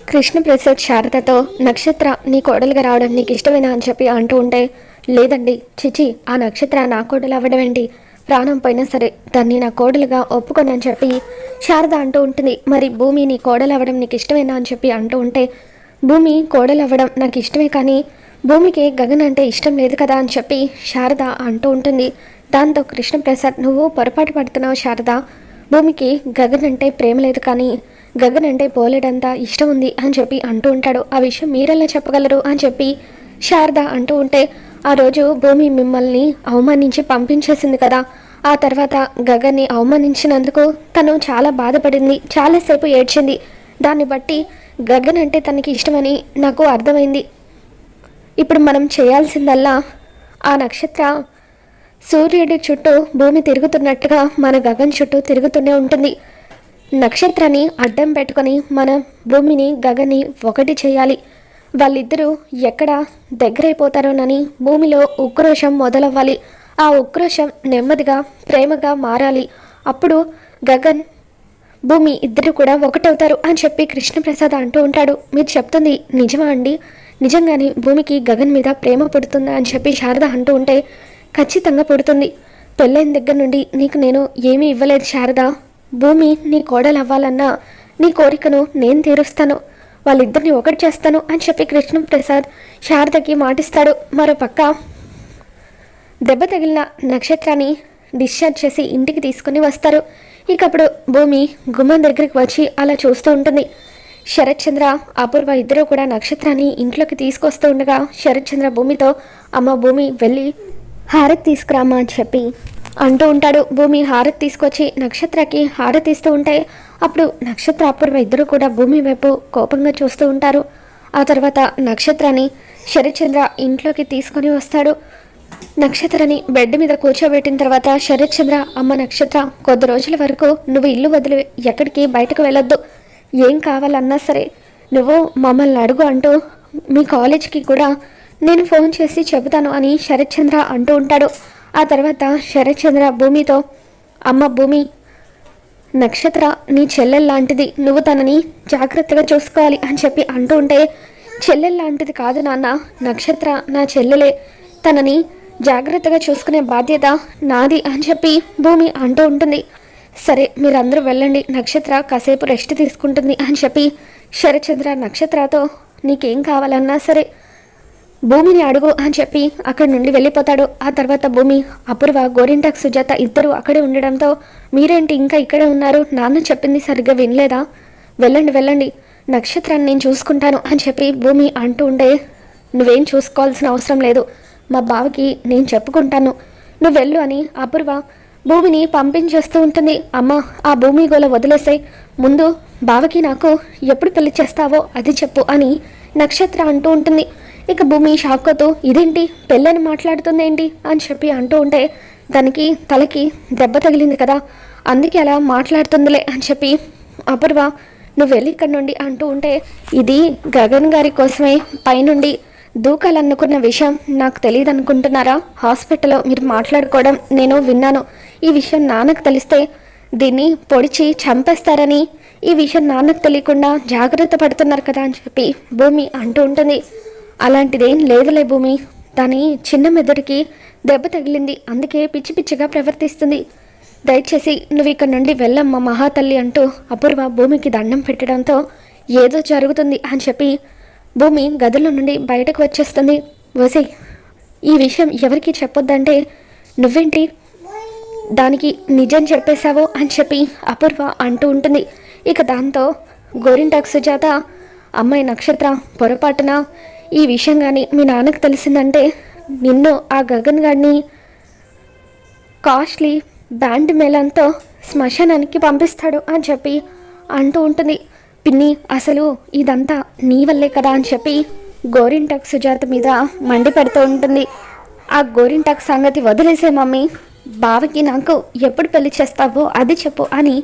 కృష్ణ ప్రసాద్ శారదతో నక్షత్ర నీ కోడలుగా రావడం నీకు ఇష్టమేనా అని చెప్పి అంటూ ఉంటే లేదండి చిచి ఆ నక్షత్ర నా కోడలు అవ్వడం ఏంటి? ప్రాణం పోయినా సరే దాన్ని నా కోడలుగా ఒప్పుకోనని చెప్పి శారద అంటూ ఉంటుంది. మరి భూమి నీ కోడలు అవ్వడం నీకు ఇష్టమేనా అని చెప్పి అంటూ ఉంటే భూమి కోడలు అవ్వడం నాకు ఇష్టమే కానీ భూమికి గగన్ అంటే ఇష్టం లేదు కదా అని చెప్పి శారద అంటూ ఉంటుంది. దాంతో కృష్ణప్రసాద్ నువ్వు పొరపాటు పడుతున్నావు శారద. భూమికి గగన్ అంటే ప్రేమ లేదు కానీ గగన్ అంటే పోలేడంతా ఇష్టం ఉంది అని చెప్పి అంటూ ఉంటాడు. ఆ విషయం మీరెలా చెప్పగలరు అని చెప్పి శారద అంటూ ఉంటే ఆ రోజు భూమి మిమ్మల్ని అవమానించి పంపించేసింది కదా. ఆ తర్వాత గగన్ని అవమానించినందుకు తను చాలా బాధపడింది. చాలాసేపు ఏడ్చింది. దాన్ని బట్టి గగన్ అంటే తనకి ఇష్టమని నాకు అర్థమైంది. ఇప్పుడు మనం చేయాల్సిందల్లా ఆ నక్షత్ర సూర్యుడి చుట్టూ భూమి తిరుగుతున్నట్టుగా మన గగన్ చుట్టూ తిరుగుతూనే ఉంటుంది. నక్షత్రాన్ని అడ్డం పెట్టుకొని మనం భూమిని గగన్ని ఒకటి చేయాలి. వాళ్ళిద్దరూ ఎక్కడ దగ్గరైపోతారోనని భూమిలో ఉక్రోషం మొదలవ్వాలి. ఆ ఉక్రోషం నెమ్మదిగా ప్రేమగా మారాలి. అప్పుడు గగన్ భూమి ఇద్దరు కూడా ఒకటవుతారు అని చెప్పి కృష్ణప్రసాద్ అంటూ ఉంటాడు. మీరు చెప్తుంది నిజమా అండి? నిజంగానే భూమికి గగన్ మీద ప్రేమ పుడుతుందా అని చెప్పి శారద అంటూ ఉంటే ఖచ్చితంగా పుడుతుంది. పెళ్ళైన దగ్గర నుండి నీకు నేను ఏమీ ఇవ్వలేదు శారద. భూమి నీ కోడలు అవ్వాలన్నా నీ కోరికను నేను తీరుస్తాను. వాళ్ళిద్దరిని ఒకటి చేస్తాను అని చెప్పి కృష్ణప్రసాద్ శారదకి మాటిస్తాడు. మరో పక్క దెబ్బ తగిలిన నక్షత్రాన్ని డిశ్చార్జ్ చేసి ఇంటికి తీసుకుని వస్తారు. ఇకప్పుడు భూమి గుమ్మం దగ్గరికి వచ్చి అలా చూస్తూ ఉంటుంది. శరత్చంద్ర అపూర్వ ఇద్దరు కూడా నక్షత్రాన్ని ఇంట్లోకి తీసుకొస్తూ ఉండగా శరత్చంద్ర భూమితో అమ్మ భూమి వెళ్ళి హారతి తీసుకురామా అని చెప్పి అంటూ ఉంటాడు. భూమి హారతి తీసుకొచ్చి నక్షత్రకి హారతి ఇస్తూ ఉంటే అప్పుడు నక్షత్ర అపూర్వ ఇద్దరు కూడా భూమి వైపు కోపంగా చూస్తూ ఉంటారు. ఆ తర్వాత నక్షత్రాన్ని శరచంద్ర ఇంట్లోకి తీసుకొని వస్తాడు. నక్షత్రని బెడ్ మీద కూర్చోబెట్టిన తర్వాత శరత్ అమ్మ నక్షత్ర కొద్ది రోజుల వరకు నువ్వు ఇల్లు వదిలి ఎక్కడికి బయటకు వెళ్ళొద్దు. ఏం కావాలన్నా సరే నువ్వు మమ్మల్ని అడుగు అంటూ మీ కాలేజ్కి కూడా నేను ఫోన్ చేసి చెబుతాను అని శరత్చంద్ర అంటూ ఉంటాడు. ఆ తర్వాత శరత్చంద్ర భూమితో అమ్మ భూమి నక్షత్ర నీ చెల్లెల్లాంటిది నువ్వు తనని జాగ్రత్తగా చూసుకోవాలి అని చెప్పి అంటూ ఉంటే చెల్లెల్లాంటిది కాదు నాన్న. నక్షత్ర నా చెల్లెలే. తనని జాగ్రత్తగా చూసుకునే బాధ్యత నాది అని చెప్పి భూమి అంటూ ఉంటుంది. సరే మీరందరూ వెళ్ళండి. నక్షత్ర కాసేపు రెస్ట్ తీసుకుంటుంది అని చెప్పి శరచంద్ర నక్షత్రతో నీకేం కావాలన్నా సరే భూమిని అడుగు అని చెప్పి అక్కడి నుండి వెళ్ళిపోతాడు. ఆ తర్వాత భూమి అపూర్వ గోరింటాక్ సుజాత ఇద్దరు అక్కడే ఉండడంతో మీరేంటి ఇంకా ఇక్కడే ఉన్నారు? నాన్న చెప్పింది సరిగ్గా వినలేదా? వెళ్ళండి వెళ్ళండి. నక్షత్రాన్ని నేను చూసుకుంటాను అని చెప్పి భూమి అంటూ ఉండే నువ్వేం చూసుకోవాల్సిన అవసరం లేదు. మా బావకి నేను చెప్పుకుంటాను. నువ్వు వెళ్ళు అని అపూర్వ భూమిని పంపించేస్తూ ఉంటుంది. అమ్మ ఆ భూమి గోల వదిలేసే. ముందు బావకి నాకు ఎప్పుడు పెళ్ళి చేస్తావో అది చెప్పు అని నక్షత్ర అంటూ ఉంటుంది. ఇక భూమి షాక్తో ఇదేంటి? పెళ్ళని మాట్లాడుతుంది ఏంటి అని చెప్పి అంటూ ఉంటే దానికి తలకి దెబ్బ తగిలింది కదా. అందుకే అలా మాట్లాడుతుందిలే అని చెప్పి అపూర్వ నువ్వు వెళ్ళి ఇక్కడ నుండి అంటూ ఉంటే ఇది గగన్ గారి కోసమే. పైనుండి దూకాలనుకున్న విషయం నాకు తెలియదు అనుకుంటున్నారా హాస్పిటల్లో మీరు మాట్లాడుకోవడం నేను విన్నాను. ఈ విషయం నాన్నకు తెలిస్తే దీన్ని పొడిచి చంపేస్తారని. ఈ విషయం నాన్నకు తెలియకుండా జాగ్రత్త పడుతున్నారు కదా అని చెప్పి భూమి అంటూ ఉంటుంది. అలాంటిదేం లేదులే భూమి. దాని చిన్న మెదడుకి దెబ్బ తగిలింది. అందుకే పిచ్చి పిచ్చిగా ప్రవర్తిస్తుంది. దయచేసి నువ్వు ఇక్కడ నుండి వెళ్ళమ్మ మహాతల్లి అంటూ అపూర్వ భూమికి దండం పెట్టడంతో ఏదో జరుగుతుంది అని చెప్పి భూమి గదిలో నుండి బయటకు వచ్చేస్తుంది. వసి ఈ విషయం ఎవరికి చెప్పొద్దంటే నువ్వేంటి? దానికి నిజం చెప్పేశావు అని చెప్పి అపూర్వ అంటూ ఉంటుంది. ఇక దాంతో గోరింటాక్ సుజాత అమ్మాయి నక్షత్ర పొరపాటున ఈ విషయం కానీ మీ నాన్నకు తెలిసిందంటే నిన్ను ఆ గగన్ గారిని కాస్ట్లీ బ్యాండ్ మేళంతో శ్మశానానికి పంపిస్తాడు అని చెప్పి అంటూ ఉంటుంది. పిన్ని అసలు ఇదంతా నీ వల్లే కదా అని చెప్పి గోరింటాక్ సుజాత మీద మండిపడుతూ ఉంటుంది. ఆ గోరింటాక్ సంగతి వదిలేసే మమ్మీ బావకి నాకు ఎప్పుడు పెళ్ళి చేస్తావో అది చెప్పు అని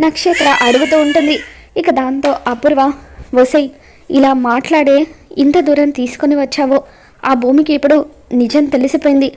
నక్షత్ర అడుగుతూ ఉంటుంది. ఇక దాంతో అపూర్వ వసై ఇలా మాట్లాడే ఇంత దూరం తీసుకొని వచ్చావో? ఆ భూమికి ఇప్పుడు నిజం తెలిసిపోయింది.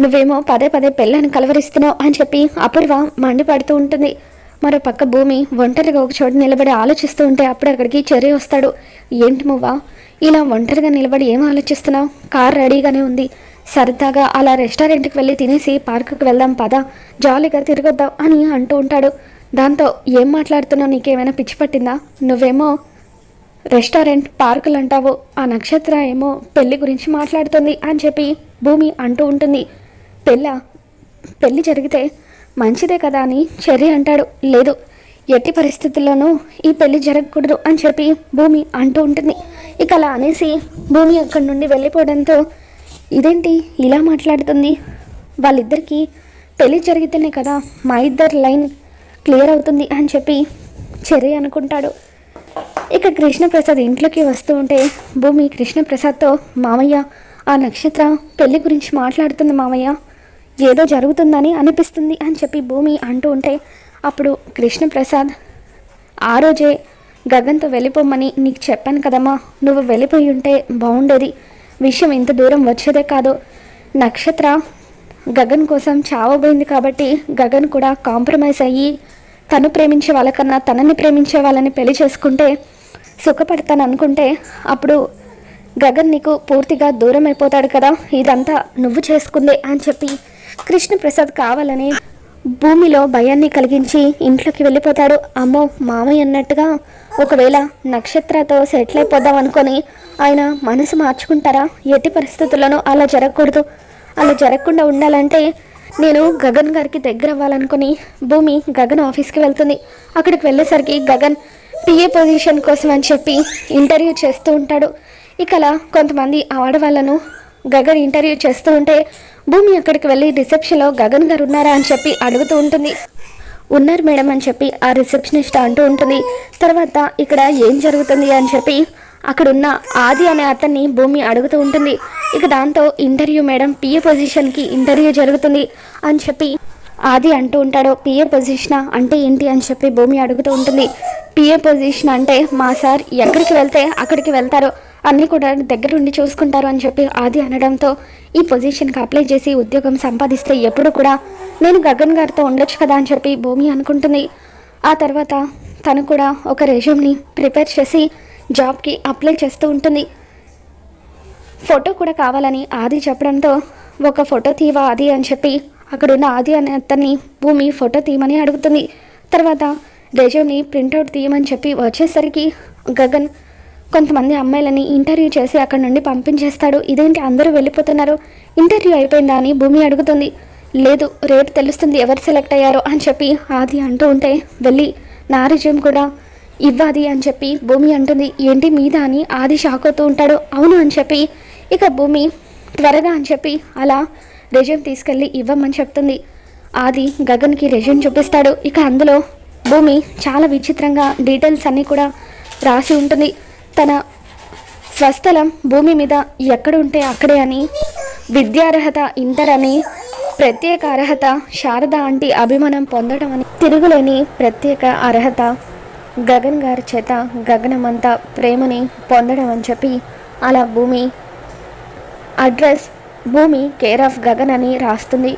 నువ్వేమో పదే పదే పెళ్ళని కలవరిస్తున్నావు అని చెప్పి అపూర్వ మండిపడుతూ ఉంటుంది. మరో పక్క భూమి ఒంటరిగా ఒక చోట నిలబడి ఆలోచిస్తూ ఉంటే అప్పుడు అక్కడికి చెర్రీ వస్తాడు. ఏంటి మువ్వా? ఇలా ఒంటరిగా నిలబడి ఏం ఆలోచిస్తున్నావు? కార్ రెడీగానే ఉంది. సరదాగా అలా రెస్టారెంట్కి వెళ్ళి తినేసి పార్కుకి వెళ్దాం పద. జాలీగా తిరగొద్దాం అని అంటూ ఉంటాడు. దాంతో ఏం మాట్లాడుతున్నావు? నీకేమైనా పిచ్చి పట్టిందా? నువ్వేమో రెస్టారెంట్ పార్కులు అంటావు ఆ నక్షత్ర ఏమో పెళ్ళి గురించి మాట్లాడుతుంది అని చెప్పి భూమి అంటూ ఉంటుంది. పెళ్ళ పెళ్ళి జరిగితే మంచిదే కదా అని చెర్రి అంటాడు. లేదు ఎట్టి పరిస్థితుల్లోనూ ఈ పెళ్ళి జరగకూడదు అని చెప్పి భూమి అంటూ ఉంటుంది. ఇక అలా అనేసి భూమి అక్కడి నుండి వెళ్ళిపోవడంతో ఇదేంటి ఇలా మాట్లాడుతుంది? వాళ్ళిద్దరికీ పెళ్ళి జరిగితేనే కదా మా ఇద్దరు లైన్ క్లియర్ అవుతుంది అని చెప్పి చెర్రి అనుకుంటాడు. ఇక కృష్ణప్రసాద్ ఇంట్లోకి వస్తూ ఉంటే భూమి కృష్ణప్రసాద్తో మామయ్య ఆ నక్షత్ర పెళ్ళి గురించి మాట్లాడుతుంది మామయ్య. ఏదో జరుగుతుందని అనిపిస్తుంది అని చెప్పి భూమి అంటూ ఉంటే అప్పుడు కృష్ణప్రసాద్ ఆ రోజే గగన్తో వెళ్ళిపోమని నీకు చెప్పాను కదమ్మా. నువ్వు వెళ్ళిపోయి ఉంటే బాగుండేది విషయం ఇంత దూరం వచ్చేదే కాదు. నక్షత్ర గగన్ కోసం చావబోయింది కాబట్టి గగన్ కూడా కాంప్రమైజ్ అయ్యి తను ప్రేమించే వాళ్ళకన్నా తనని ప్రేమించే వాళ్ళని పెళ్ళి చేసుకుంటే సుఖపడతాను అనుకుంటే అప్పుడు గగన్ నీకు పూర్తిగా దూరం అయిపోతాడు కదా? ఇదంతా నువ్వు చేసుకుందే అని చెప్పి కృష్ణప్రసాద్ కావాలని భూమిలో భయాన్ని కలిగించి ఇంట్లోకి వెళ్ళిపోతాడు. అమ్మో మామయ్య అన్నట్టుగా ఒకవేళ నక్షత్రతో సెటిల్ అయిపోదాం అనుకొని ఆయన మనసు మార్చుకుంటారా? ఎట్టి పరిస్థితుల్లోనూ అలా జరగకూడదు. అలా జరగకుండా ఉండాలంటే నేను గగన్ గారికి దగ్గర అవ్వాలనుకుని భూమి గగన్ ఆఫీస్కి వెళ్తుంది. అక్కడికి వెళ్ళేసరికి గగన్ పిఏ పొజిషన్ కోసం అని చెప్పి ఇంటర్వ్యూ చేస్తూ ఉంటాడు. ఇక అలా కొంతమంది ఆడవాళ్ళను గగన్ ఇంటర్వ్యూ చేస్తూ ఉంటే భూమి అక్కడికి వెళ్ళి రిసెప్షన్లో గగన్ గారు ఉన్నారా అని చెప్పి అడుగుతూ ఉంటుంది. ఉన్నారు మేడం అని చెప్పి ఆ రిసెప్షనిస్ట్ అంటూ ఉంటుంది. తర్వాత ఇక్కడ ఏం జరుగుతుంది అని చెప్పి అక్కడున్న ఆది అనే అతన్ని భూమి అడుగుతూ ఉంటుంది. ఇక దాంతో ఇంటర్వ్యూ మేడం పిఏ పొజిషన్కి ఇంటర్వ్యూ జరుగుతుంది అని చెప్పి ఆది అంటూ ఉంటాడు. పిఏ పొజిషన్ అంటే ఏంటి అని చెప్పి భూమి అడుగుతూ ఉంటుంది. పిఏ పొజిషన్ అంటే మా సార్ ఎక్కడికి వెళ్తే అక్కడికి వెళ్తారు. అన్నీ కూడా దగ్గరుండి చూసుకుంటారు అని చెప్పి ఆది అనడంతో ఈ పొజిషన్కి అప్లై చేసి ఉద్యోగం సంపాదిస్తే ఎప్పుడు కూడా నేను గగన్ గారితో ఉండొచ్చు కదా అని చెప్పి భూమి అనుకుంటుంది. ఆ తర్వాత తను కూడా ఒక రెజ్యూమ్ని ప్రిపేర్ చేసి జాబ్కి అప్లై చేస్తూ ఉంటుంది. ఫోటో కూడా కావాలని ఆది చెప్పడంతో ఒక ఫోటో తీవా ఆది అని చెప్పి అక్కడున్న ఆది అనే అతన్ని భూమి ఫోటో తీయమని అడుగుతుంది. తర్వాత రెజ్యూమ్ని ప్రింట్అవుట్ తీయమని చెప్పి వచ్చేసరికి గగన్ కొంతమంది అమ్మాయిలని ఇంటర్వ్యూ చేసి అక్కడ నుండి పంపించేస్తాడు. ఇదేంటి అందరూ వెళ్ళిపోతున్నారు? ఇంటర్వ్యూ అయిపోయిందా అని భూమి అడుగుతుంది. లేదు రేపు తెలుస్తుంది ఎవరు సెలెక్ట్ అయ్యారో అని చెప్పి ఆది అంటూ ఉంటే వెళ్ళి నా రిజ్యూమ్ కూడా ఇవ్వాలి అని చెప్పి భూమి అంటుంది. ఏంటి మీద అని ఆది షాక్ అవుతూ ఉంటాడు. అవును అని చెప్పి ఇక భూమి త్వరగా అని చెప్పి అలా రెజ్యూమ్ తీసుకెళ్ళి ఇవ్వమని చెప్తుంది. ఆది గగన్కి రెజ్యూమ్ చూపిస్తాడు. ఇక అందులో భూమి చాలా విచిత్రంగా డీటెయిల్స్ అన్నీ కూడా రాసి ఉంటుంది. తన స్వస్థలం భూమి మీద ఎక్కడ ఉంటే అక్కడే అని విద్యార్హత ఇంటర్ అని ప్రత్యేక అర్హత శారద ఆంటీ అభిమానం పొందడం అని తిరుగులేని ప్రత్యేక అర్హత గగన్ గారి చేత గగనమంతా ప్రేమని పొందడం అని చెప్పి అలా భూమి అడ్రస్ భూమి కేర్ ఆఫ్ గగన్ అని రాస్తుంది.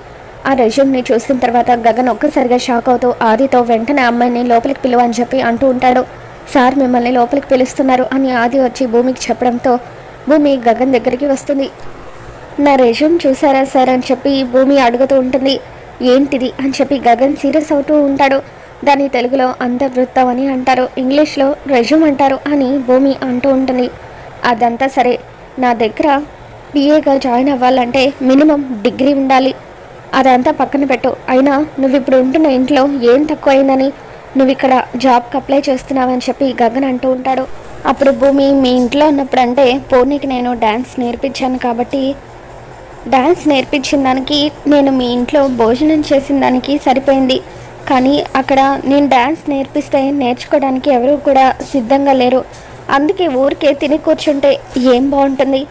ఆ రెజ్యూమ్ని చూసిన తర్వాత గగన్ ఒక్కసారిగా షాక్ అవుతూ ఆదితో వెంటనే అమ్మాయిని లోపలికి పిలువని చెప్పి అంటూ ఉంటాడు. సార్ మిమ్మల్ని లోపలికి పిలుస్తున్నారు అని ఆది వచ్చి భూమికి చెప్పడంతో భూమి గగన్ దగ్గరికి వస్తుంది. నా రెజ్యూమ్ చూసారా సార్ అని చెప్పి భూమి అడుగుతూ ఉంటుంది. ఏంటిది? అని చెప్పి గగన్ సీరియస్ అవుతూ ఉంటాడు. దాన్ని తెలుగులో అంతర్వృత్తం అని అంటారు ఇంగ్లీష్లో రెజ్యూమ్ అంటారు అని భూమి అంటూ ఉంటుంది. అదంతా సరే నా దగ్గర పిఏగా జాయిన్ అవ్వాలంటే మినిమం డిగ్రీ ఉండాలి. అదంతా పక్కన పెట్టు. అయినా నువ్వు ఇప్పుడు ఉంటున్న ఇంట్లో ఏం తక్కువైందని నువ్వు ఇక్కడ జాబ్కి అప్లై చేస్తున్నావని చెప్పి గగన్ అంటూ ఉంటాడు. అప్పుడు భూమి మీ ఇంట్లో ఉన్నప్పుడు అంటే పోనీకి నేను డ్యాన్స్ నేర్పించాను కాబట్టి డ్యాన్స్ నేర్పించిన దానికి నేను మీ ఇంట్లో భోజనం చేసిన దానికి సరిపోయింది. కానీ అక్కడ నేను డ్యాన్స్ నేర్పిస్తే నేర్చుకోవడానికి ఎవరు కూడా సిద్ధంగా లేరు. అందుకే ఊరికే తిని కూర్చుంటే ఏం బాగుంటుంది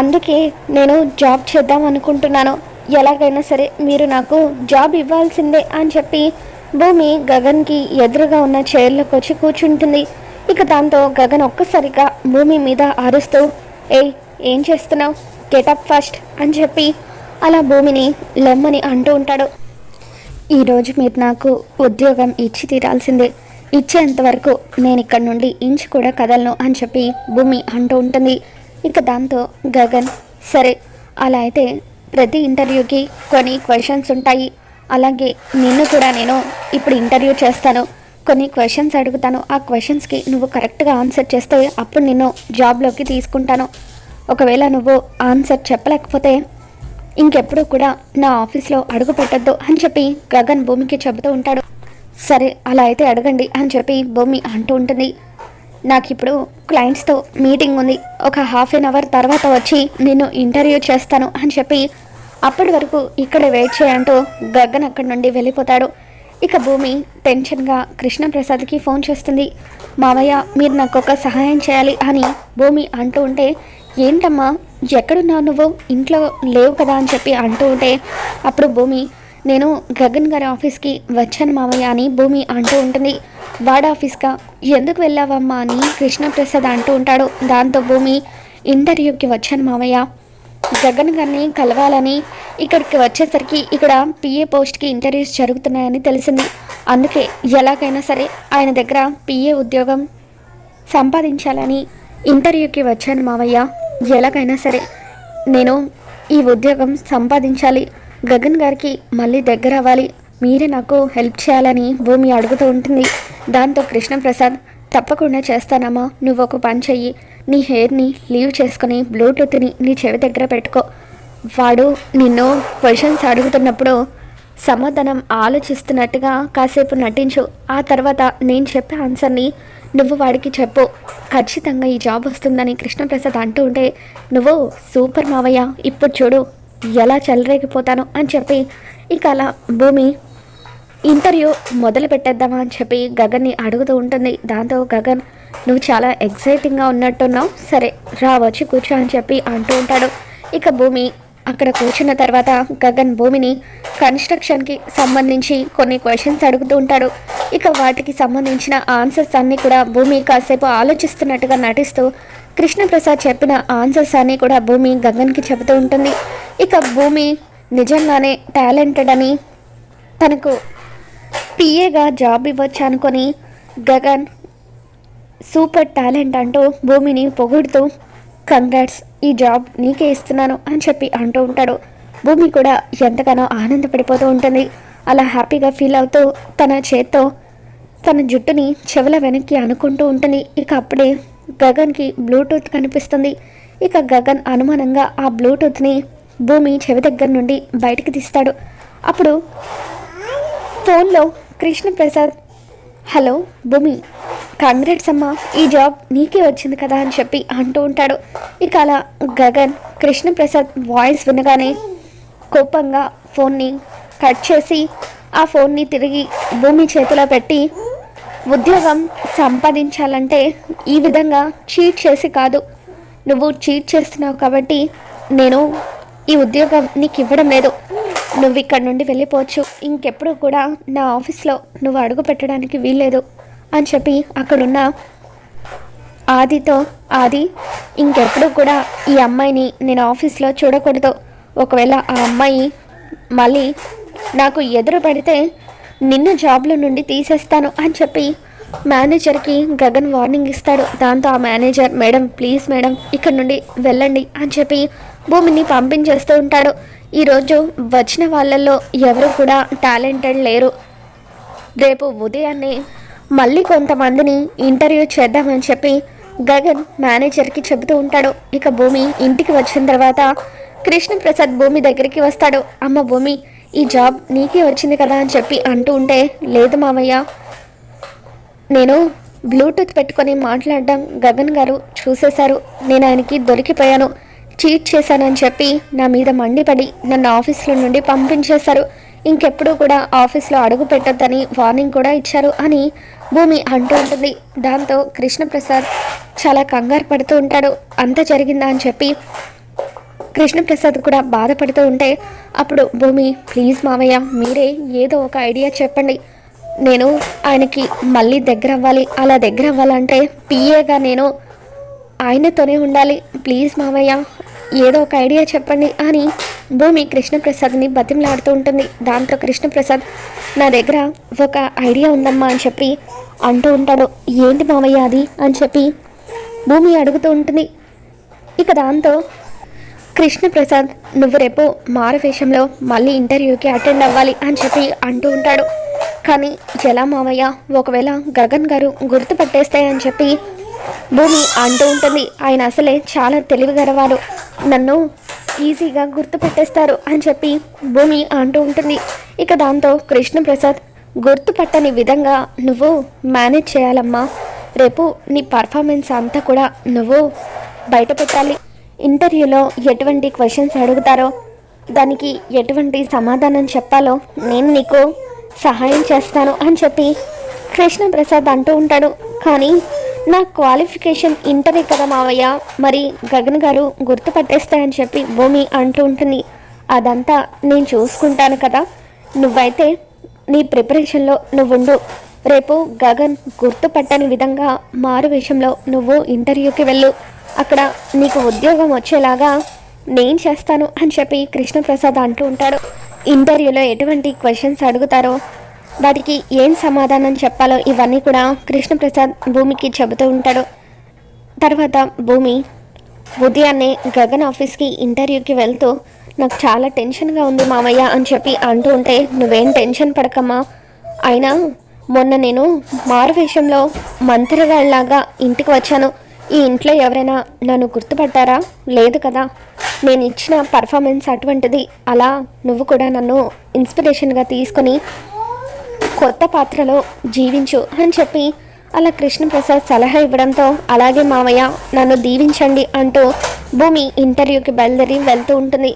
అందుకే నేను జాబ్ చేద్దాం అనుకుంటున్నాను. ఎలాగైనా సరే మీరు నాకు జాబ్ ఇవ్వాల్సిందే అని చెప్పి భూమి గగన్కి ఎదురుగా ఉన్న చైర్లోకి వచ్చి కూర్చుంటుంది. ఇక దాంతో గగన్ ఒక్కసారిగా భూమి మీద అరుస్తూ ఏయ్ ఏం చేస్తున్నావు? గెటప్ ఫస్ట్ అని చెప్పి అలా భూమిని లెమ్మని అంటూ ఉంటాడు. ఈరోజు మీరు నాకు ఉద్యోగం ఇచ్చి తీరాల్సిందే. ఇచ్చేంత వరకు నేను ఇక్కడ నుండి ఇంచు కూడా కదలను అని చెప్పి భూమి అంటూ ఉంటుంది. ఇక దాంతో గగన్ సరే అలా అయితే ప్రతి ఇంటర్వ్యూకి కొన్ని క్వశ్చన్స్ ఉంటాయి. అలాగే నిన్ను కూడా నేను ఇప్పుడు ఇంటర్వ్యూ చేస్తాను. కొన్ని క్వశ్చన్స్ అడుగుతాను. ఆ క్వశ్చన్స్కి నువ్వు కరెక్ట్గా ఆన్సర్ చేస్తే అప్పుడు నిన్ను జాబ్లోకి తీసుకుంటాను. ఒకవేళ నువ్వు ఆన్సర్ చెప్పలేకపోతే ఇంకెప్పుడు కూడా నా ఆఫీస్లో అడుగు పెట్టద్దు అని చెప్పి గగన్ భూమికి చెబుతూ ఉంటాడు. సరే అలా అయితే అడగండి అని చెప్పి భూమి అంటూ ఉంటుంది. నాకు ఇప్పుడు క్లయింట్స్తో మీటింగ్ ఉంది. ఒక హాఫ్ అన్ అవర్ తర్వాత వచ్చి నేను ఇంటర్వ్యూ చేస్తాను అని చెప్పి అప్పటి వరకు ఇక్కడే వెయిట్ చేయంటూ గగన్ అక్కడి నుండి వెళ్ళిపోతాడు. ఇక భూమి టెన్షన్గా కృష్ణప్రసాద్కి ఫోన్ చేస్తుంది. మావయ్య మీరు నాకు ఒక సహాయం చేయాలి అని భూమి అంటూ ఉంటే ఏంటమ్మా ఎక్కడున్నావు నువ్వు? ఇంట్లో లేవు కదా అని చెప్పి అంటూ ఉంటే అప్పుడు భూమి నేను గగన్ గారి ఆఫీస్కి వచ్చాను మావయ్య అని భూమి అంటూ ఉంటుంది. వాడ ఆఫీస్గా ఎందుకు వెళ్ళావమ్మా అని కృష్ణప్రసాద్ అంటూ ఉంటాడు. దాంతో భూమి ఇంటర్వ్యూకి వచ్చాను మావయ్య గగన్ గారిని కలవాలని ఇక్కడికి వచ్చేసరికి ఇక్కడ పిఏ పోస్ట్కి ఇంటర్వ్యూస్ జరుగుతున్నాయని తెలిసింది. అందుకే ఎలాగైనా సరే ఆయన దగ్గర పిఏ ఉద్యోగం సంపాదించాలని ఇంటర్వ్యూకి వచ్చాను మావయ్య. ఎలాగైనా సరే నేను ఈ ఉద్యోగం సంపాదించాలి. గగన్ గారికి మళ్ళీ దగ్గర అవ్వాలి. మీరే నాకు హెల్ప్ చేయాలని భూమి అడుగుతూ ఉంటుంది. దాంతో కృష్ణప్రసాద్ తప్పకుండా చేస్తానమ్మా. నువ్వు ఒక పని చెయ్యి. నీ హెయిర్ని లీవ్ చేసుకుని బ్లూటూత్ని నీ చెవి దగ్గర పెట్టుకో. వాడు నిన్ను క్వశ్చన్స్ అడుగుతున్నప్పుడు సమాధానం ఆలోచిస్తున్నట్టుగా కాసేపు నటించు. ఆ తర్వాత నేను చెప్పే ఆన్సర్ని నువ్వు వాడికి చెప్పు. ఖచ్చితంగా ఈ జాబ్ వస్తుందని కృష్ణప్రసాద్ అంటూ ఉంటే నువ్వు సూపర్ మావయ్య. ఇప్పుడు చూడు ఎలా చెలరేగిపోతాను అని చెప్పి ఇక అలా భూమి ఇంటర్వ్యూ మొదలు పెట్టేద్దామా అని చెప్పి గగన్ని అడుగుతూ ఉంటుంది. దాంతో గగన్ నువ్వు చాలా ఎక్సైటింగ్గా ఉన్నట్టున్నావు. సరే రా వచ్చి కూర్చో అని చెప్పి అంటూ ఉంటాడు. ఇక భూమి అక్కడ కూర్చున్న తర్వాత గగన్ భూమిని కన్స్ట్రక్షన్కి సంబంధించి కొన్ని క్వశ్చన్స్ అడుగుతూ ఉంటాడు. ఇక వాటికి సంబంధించిన ఆన్సర్స్ అన్నీ కూడా భూమి కాసేపు ఆలోచిస్తున్నట్టుగా నటిస్తూ కృష్ణప్రసాద్ చెప్పిన ఆన్సర్స్ అన్నీ కూడా భూమి గగన్కి చెబుతూ ఉంటుంది. ఇక భూమి నిజంగానే టాలెంటెడ్ అని తనకు పిఏగా జాబ్ ఇవ్వచ్చు అనుకొని గగన్ సూపర్ టాలెంట్ అంటూ భూమిని పొగుడుతూ కంగ్రాట్స్ ఈ జాబ్ నీకే ఇస్తున్నాను అని చెప్పి అంటూ ఉంటాడు. భూమి కూడా ఎంతగానో ఆనందపడిపోతూ ఉంటుంది. అలా హ్యాపీగా ఫీల్ అవుతూ తన చేత్తో తన జుట్టుని చెవుల వెనక్కి అనుకుంటూ ఉంటుంది. ఇక అప్పుడే గగన్కి బ్లూటూత్ కనిపిస్తుంది. ఇక గగన్ అనుమానంగా ఆ బ్లూటూత్ని భూమి చెవి దగ్గర నుండి బయటికి తీస్తాడు. అప్పుడు ఫోన్లో కృష్ణప్రసాద్ హలో భూమి కాంగ్రెట్స్ అమ్మా ఈ జాబ్ నీకే వచ్చింది కదా అని చెప్పి అంటూ ఉంటాడు. ఇక అలా గగన్ కృష్ణప్రసాద్ వాయిస్ వినగానే కోపంగా ఫోన్ని కట్ చేసి ఆ ఫోన్ని తిరిగి భూమి చేతిలో పెట్టి ఉద్యోగం సంపాదించాలంటే ఈ విధంగా చీట్ చేసి కాదు. నువ్వు చీట్ చేస్తున్నావు కాబట్టి నేను ఈ ఉద్యోగం నీకు ఇవ్వడం లేదు. నువ్వు ఇక్కడ నుండి వెళ్ళిపోవచ్చు. ఇంకెప్పుడు కూడా నా ఆఫీస్లో నువ్వు అడుగు పెట్టడానికి వీల్లేదు అని చెప్పి అక్కడున్న ఆదితో ఆది ఇంకెప్పుడు కూడా ఈ అమ్మాయిని నేను ఆఫీస్లో చూడకూడదు. ఒకవేళ ఆ అమ్మాయి మళ్ళీ నాకు ఎదురు పడితే నిన్ను జాబ్లో నుండి తీసేస్తాను అని చెప్పి మేనేజర్కి గగన్ వార్నింగ్ ఇస్తాడు. దాంతో ఆ మేనేజర్ మేడం ప్లీజ్ మేడం ఇక్కడ నుండి వెళ్ళండి అని చెప్పి భూమిని పంపించేస్తూ ఉంటాడు. ఈరోజు వచ్చిన వాళ్ళల్లో ఎవరు కూడా టాలెంటెడ్ లేరు. రేపు ఉదయాన్నే మళ్ళీ కొంతమందిని ఇంటర్వ్యూ చేద్దామని చెప్పి గగన్ మేనేజర్కి చెబుతూ ఉంటాడు. ఇక భూమి ఇంటికి వచ్చిన తర్వాత కృష్ణప్రసాద్ భూమి దగ్గరికి వస్తాడు. అమ్మ భూమి ఈ జాబ్ నీకే వచ్చింది కదా అని చెప్పి అంటూ ఉంటే లేదు మామయ్య నేను బ్లూటూత్ పెట్టుకొని మాట్లాడడం గగన్ గారు చూసేశారు. నేను ఆయనకి దొరికిపోయాను. చీట్ చేశానని చెప్పి నా మీద మండిపడి నన్ను ఆఫీస్లో నుండి పంపించేశారు. ఇంకెప్పుడు కూడా ఆఫీస్లో అడుగు పెట్టొద్దని వార్నింగ్ కూడా ఇచ్చారు అని భూమి అంటూ ఉంటుంది. దాంతో కృష్ణప్రసాద్ చాలా కంగారు పడుతూ ఉంటాడు. అంత జరిగిందా అని చెప్పి కృష్ణప్రసాద్ కూడా బాధపడుతూ ఉంటే అప్పుడు భూమి ప్లీజ్ మావయ్య మీరే ఏదో ఒక ఐడియా చెప్పండి. నేను ఆయనకి మళ్ళీ దగ్గర అవ్వాలి అలా దగ్గర అవ్వాలంటే పిఏగా నేను ఆయనతోనే ఉండాలి. ప్లీజ్ మావయ్య ఏదో ఒక ఐడియా చెప్పండి అని భూమి కృష్ణప్రసాద్ని బతిమలాడుతూ ఉంటుంది. దాంతో కృష్ణప్రసాద్ నా దగ్గర ఒక ఐడియా ఉందమ్మా అని చెప్పి అంటూ ఉంటాడు. ఏంటి మావయ్య అది? అని చెప్పి భూమి అడుగుతూ ఉంటుంది. ఇక దాంతో కృష్ణప్రసాద్ నువ్వు రేపు మారువేషంలో మళ్ళీ ఇంటర్వ్యూకి అటెండ్ అవ్వాలి అని చెప్పి అంటూ ఉంటాడు. కానీ ఎలా మావయ్య? ఒకవేళ గగన్ గారు గుర్తుపట్టేస్తాయని చెప్పి భూమి అంటూ ఉంటుంది. ఆయన అసలే చాలా తెలివిగలవారు నన్ను ఈజీగా గుర్తుపట్టేస్తారు అని చెప్పి భూమి అంటూ ఉంటుంది. ఇక దాంతో కృష్ణప్రసాద్ గుర్తుపట్టని విధంగా నువ్వు మేనేజ్ చేయాలమ్మా. రేపు నీ పర్ఫార్మెన్స్ అంతా కూడా నువ్వు బయట పెట్టాలి. ఇంటర్వ్యూలో ఎటువంటి క్వశ్చన్స్ అడుగుతారో దానికి ఎటువంటి సమాధానం చెప్పాలో నేను నీకు సహాయం చేస్తాను అని చెప్పి కృష్ణప్రసాద్ అంటూ ఉంటాడు. కానీ నా క్వాలిఫికేషన్ ఇంటరే కదా మావయ్య. మరి గగన్ గారు గుర్తుపట్టేస్తాయని చెప్పి భూమి అంటూ ఉంటుంది. అదంతా నేను చూసుకుంటాను కదా. నువ్వైతే నీ ప్రిపరేషన్లో నువ్వుండు. రేపు గగన్ గుర్తుపట్టని విధంగా మారు విషయంలో నువ్వు ఇంటర్వ్యూకి వెళ్ళు. అక్కడ నీకు ఉద్యోగం వచ్చేలాగా నేను చేస్తాను అని చెప్పి కృష్ణప్రసాద్ అంటూ ఉంటాడు. ఇంటర్వ్యూలో ఎటువంటి క్వశ్చన్స్ అడుగుతారో వాటికి ఏం సమాధానం చెప్పాలో ఇవన్నీ కూడా కృష్ణప్రసాద్ భూమికి చెబుతూ ఉంటాడు. తర్వాత భూమి ఉదయాన్నే గగన్ ఆఫీస్కి ఇంటర్వ్యూకి వెళ్తూ నాకు చాలా టెన్షన్గా ఉంది మామయ్య అని చెప్పి అంటూ ఉంటే నువ్వేం టెన్షన్ పడకమ్మా. అయినా మొన్న నేను మారువేషంలో మంత్రగాళ్ళలాగా ఇంటికి వచ్చాను. ఈ ఇంట్లో ఎవరైనా నన్ను గుర్తుపట్టారా లేదు కదా. నేను ఇచ్చిన పర్ఫార్మెన్స్ అటువంటిది. అలా నువ్వు కూడా నన్ను ఇన్స్పిరేషన్గా తీసుకొని కొత్త పాత్రలో జీవించు అని చెప్పి అలా కృష్ణప్రసాద్ సలహా ఇవ్వడంతో అలాగే మావయ్య నన్ను దీవించండి అంటూ భూమి ఇంటర్వ్యూకి బయలుదేరి వెళ్తూ ఉంటుంది.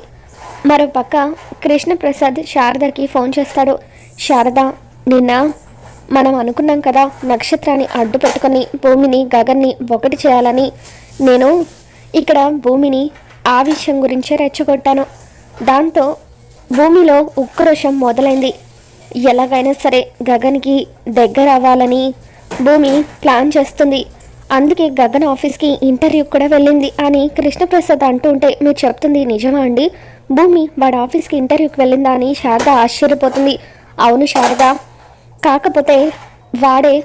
మరోపక్క కృష్ణప్రసాద్ శారదకి ఫోన్ చేస్తాడు. శారద నిన్న మనం అనుకున్నాం కదా నక్షత్రాన్ని అడ్డు పెట్టుకొని భూమిని గగన్ని ఒకటి చేయాలని. నేను ఇక్కడ భూమిని ఆ విషయం గురించే రెచ్చగొట్టాను. దాంతో భూమిలో ఉక్రోషం మొదలైంది. ఎలాగైనా సరే గగన్కి దగ్గర అవ్వాలని భూమి ప్లాన్ చేస్తుంది. అందుకే గగన్ ఆఫీస్కి ఇంటర్వ్యూ కూడా వెళ్ళింది అని కృష్ణప్రసాద్ అంటూ ఉంటే మీరు చెప్తుంది నిజమా అండి? భూమి వాడి ఆఫీస్కి ఇంటర్వ్యూకి వెళ్ళిందా అని శారద ఆశ్చర్యపోతుంది. అవును శారద. కాకపోతే వాడే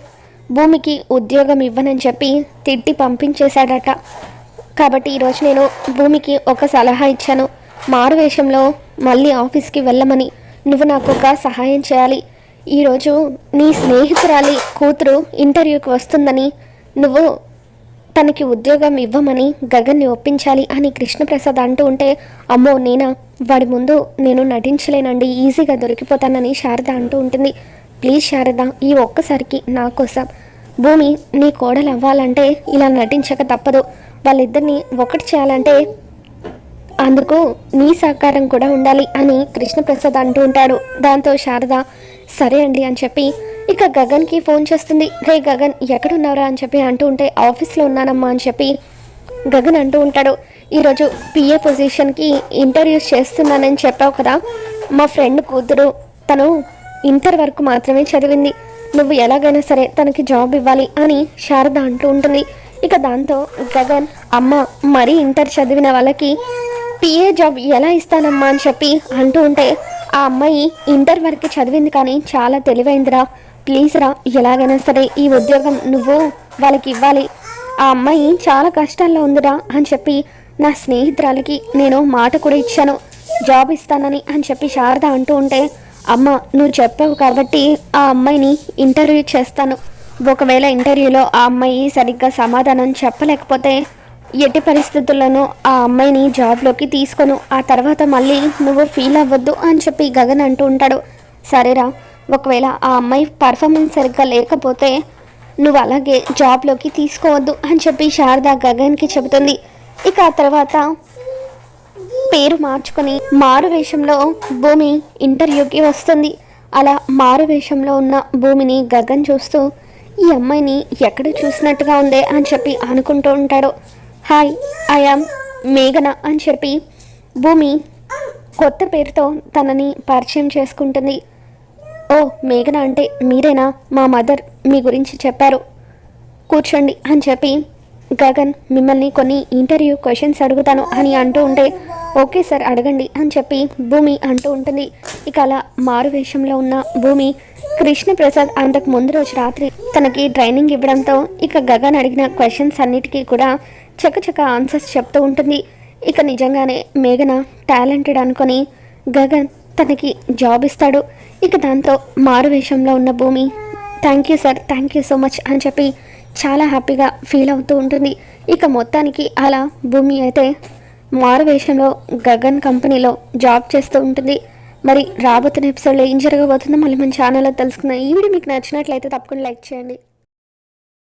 భూమికి ఉద్యోగం ఇవ్వనని చెప్పి తిట్టి పంపించేశాడట. కాబట్టి ఈరోజు నేను భూమికి ఒక సలహా ఇచ్చాను. మారువేషంలో మళ్ళీ ఆఫీస్కి వెళ్ళమని. నువ్వు నాకు ఒక సహాయం చేయాలి. ఈరోజు నీ స్నేహితురాలి కూతురు ఇంటర్వ్యూకి వస్తుందని నువ్వు తనకి ఉద్యోగం ఇవ్వమని గగన్ని ఒప్పించాలి అని కృష్ణప్రసాద్ అంటూ ఉంటే అమ్మో నేనా వాడి ముందు నేను నటించలేనండి ఈజీగా దొరికిపోతానని శారద అంటూ ఉంటుంది. ప్లీజ్ శారద ఈ ఒక్కసారికి నా కోసం. భూమి నీ కోడలు అవ్వాలంటే ఇలా నటించక తప్పదు. వాళ్ళిద్దరిని ఒకటి చేయాలంటే అందుకు నీ సహకారం కూడా ఉండాలి అని కృష్ణప్రసాద్ అంటూ ఉంటాడు. దాంతో శారద సరే అండి అని చెప్పి ఇక గగన్కి ఫోన్ చేస్తుంది. రే గగన్ ఎక్కడున్నారా అని చెప్పి అంటూ ఉంటే ఆఫీస్లో ఉన్నానమ్మా అని చెప్పి గగన్ అంటూ ఉంటాడు. ఈరోజు పిఏ పొజిషన్కి ఇంటర్వ్యూస్ చేస్తున్నానని చెప్పావు కదా మా ఫ్రెండ్ కూతురు తను ఇంటర్ వరకు మాత్రమే చదివింది. నువ్వు ఎలాగైనా సరే తనకి జాబ్ ఇవ్వాలి అని శారద అంటూ ఉంటుంది. ఇక దాంతో గగన్ అమ్మ మరీ ఇంటర్ చదివిన వాళ్ళకి పిఏ జాబ్ ఎలా ఇస్తానమ్మా అని చెప్పి అంటూ ఉంటే ఆ అమ్మాయి ఇంటర్ వరకు చదివింది కానీ చాలా తెలివైందిరా. ప్లీజ్ రా ఎలాగైనా సరే ఈ ఉద్యోగం నువ్వు వాళ్ళకి ఇవ్వాలి. ఆ అమ్మాయి చాలా కష్టాల్లో ఉందిరా అని చెప్పి నా స్నేహితురాలకి నేను మాట కూడా ఇచ్చాను. జాబ్ ఇస్తానని అని చెప్పి శారద అంటూ ఉంటే అమ్మ నువ్వు చెప్పావు కాబట్టి ఆ అమ్మాయిని ఇంటర్వ్యూ చేస్తాను. ఒకవేళ ఇంటర్వ్యూలో ఆ అమ్మాయి సరిగ్గా సమాధానం చెప్పలేకపోతే ఎట్టి పరిస్థితుల్లోనూ ఆ అమ్మాయిని జాబ్లోకి తీసుకొను. ఆ తర్వాత మళ్ళీ నువ్వు ఫీల్ అవ్వద్దు అని చెప్పి గగన్ అంటూ ఉంటాడు. సరేరా ఒకవేళ ఆ అమ్మాయి పర్ఫార్మెన్స్ సరిగ్గా లేకపోతే నువ్వు అలాగే జాబ్లోకి తీసుకోవద్దు అని చెప్పి శారద గగన్కి చెబుతుంది. ఇక ఆ తర్వాత పేరు మార్చుకొని మారు వేషంలో భూమి ఇంటర్వ్యూకి వస్తుంది. అలా మారు వేషంలో ఉన్న భూమిని గగన్ చూస్తూ ఈ అమ్మాయిని ఎక్కడ చూసినట్టుగా ఉందే? అని చెప్పి అనుకుంటూ ఉంటాడు. హాయ్ ఐఆమ్ మేఘన అని చెప్పి భూమి కొత్త పేరుతో తనని పరిచయం చేసుకుంటుంది. ఓ మేఘన అంటే మీరేనా? మా మదర్ మీ గురించి చెప్పారు. కూర్చోండి అని చెప్పి గగన్ మిమ్మల్ని కొన్ని ఇంటర్వ్యూ క్వశ్చన్స్ అడుగుతాను అని అంటూ ఉంటే ఓకే సార్ అడగండి అని చెప్పి భూమి అంటూ ఉంటుంది. ఇక అలా మారు వేషంలో ఉన్న భూమి కృష్ణప్రసాద్ అంతకు ముందు రోజు రాత్రి తనకి ట్రైనింగ్ ఇవ్వడంతో ఇక గగన్ అడిగిన క్వశ్చన్స్ అన్నిటికీ కూడా చకచక ఆన్సర్స్ చెప్తూ ఉంటుంది. ఇక నిజంగానే మేఘన టాలెంటెడ్ అనుకొని గగన్ తనకి జాబ్ ఇస్తాడు. ఇక దాంతో మారు వేషంలో ఉన్న Bhoomi thank you sir thank you so much అని చెప్పి చాలా హ్యాపీగా ఫీల్ అవుతూ ఉంటుంది. ఇక మొత్తానికి అలా భూమి అయితే మారు వేషంలో గగన్ కంపెనీలో జాబ్ చేస్తూ ఉంటుంది. మరి రాబోతున్న ఎపిసోడ్లో ఏం జరగబోతుందో మళ్ళీ మన ఛానల్లో తెలుసుకుందాం. ఈ వీడియో మీకు నచ్చినట్లయితే తప్పకుండా లైక్ చేయండి.